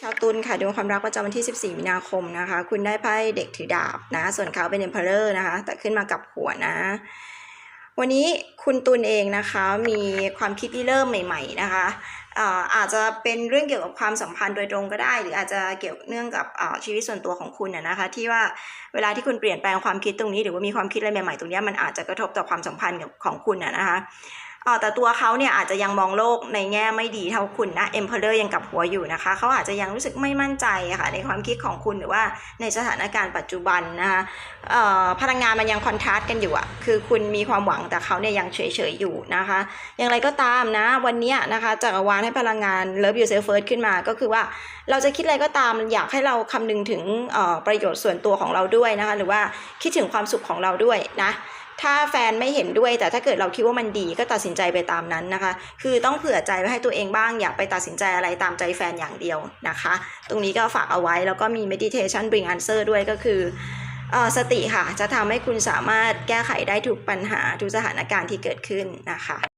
ชาวตุลค่ะดวงความรักประจำวันที่ 14 มีนาคมนะคะ คุณได้ไพ่เด็กถือดาบนะ ส่วนเขาเป็น Emperor นะคะ แต่ขึ้นมากับหัวนะ วันนี้คุณตุลเองนะคะมีความคิดที่เริ่มใหม่ ๆนะคะอาจจะเป็นเรื่องเกี่ยวกับความสัมพันธ์โดยตรงก็ได้ หรืออาจจะเกี่ยวเนื่องกับชีวิตส่วนตัวของคุณนะนะคะ ที่ว่าเวลาที่คุณเปลี่ยนแปลงความคิดตรงนี้ หรือว่ามีความคิดอะไรใหม่ๆตรงนี้มันอาจจะกระทบต่อความสัมพันธ์ของคุณนะคะ แต่ตัวเขาเนี่ยอาจจะยังมองโลกในแง่ไม่ดีเท่าคุณนะ Emperor ยังกับหัวอยู่นะคะเขาอาจจะยังรู้สึกไม่มั่นใจค่ะในความคิดของคุณหรือว่าในสถานการณ์ปัจจุบันนะคะพลังงานมันยังคอนทราสต์กันอยู่อะคือคุณมีความหวังแต่เขาเนี่ยยังเฉยๆอยู่นะคะ อย่างไรก็ตามนะวันนี้นะคะจักรวาลให้พลังงาน Love Yourself First ขึ้นมาก็คือว่าเราจะคิดอะไรก็ตามอยากให้เราคำนึงถึงประโยชน์ส่วนตัวของเราด้วยนะคะหรือว่าคิดถึงความสุขของเราด้วยนะ ถ้าแฟนไม่เห็นด้วย แต่ถ้าเกิดเราคิดว่ามันดีก็ตัดสินใจไปตามนั้นนะคะ คือต้องเผื่อใจไว้ให้ตัวเองบ้างอย่าไปตัดสินใจอะไรตามใจแฟนอย่างเดียวนะคะ ตรงนี้ก็ฝากเอาไว้แล้วก็มี meditation bring answer ด้วยก็คืออ่อสติค่ะ จะทำให้คุณสามารถแก้ไขได้ทุกปัญหาทุกสถานการณ์ที่เกิดขึ้นนะคะ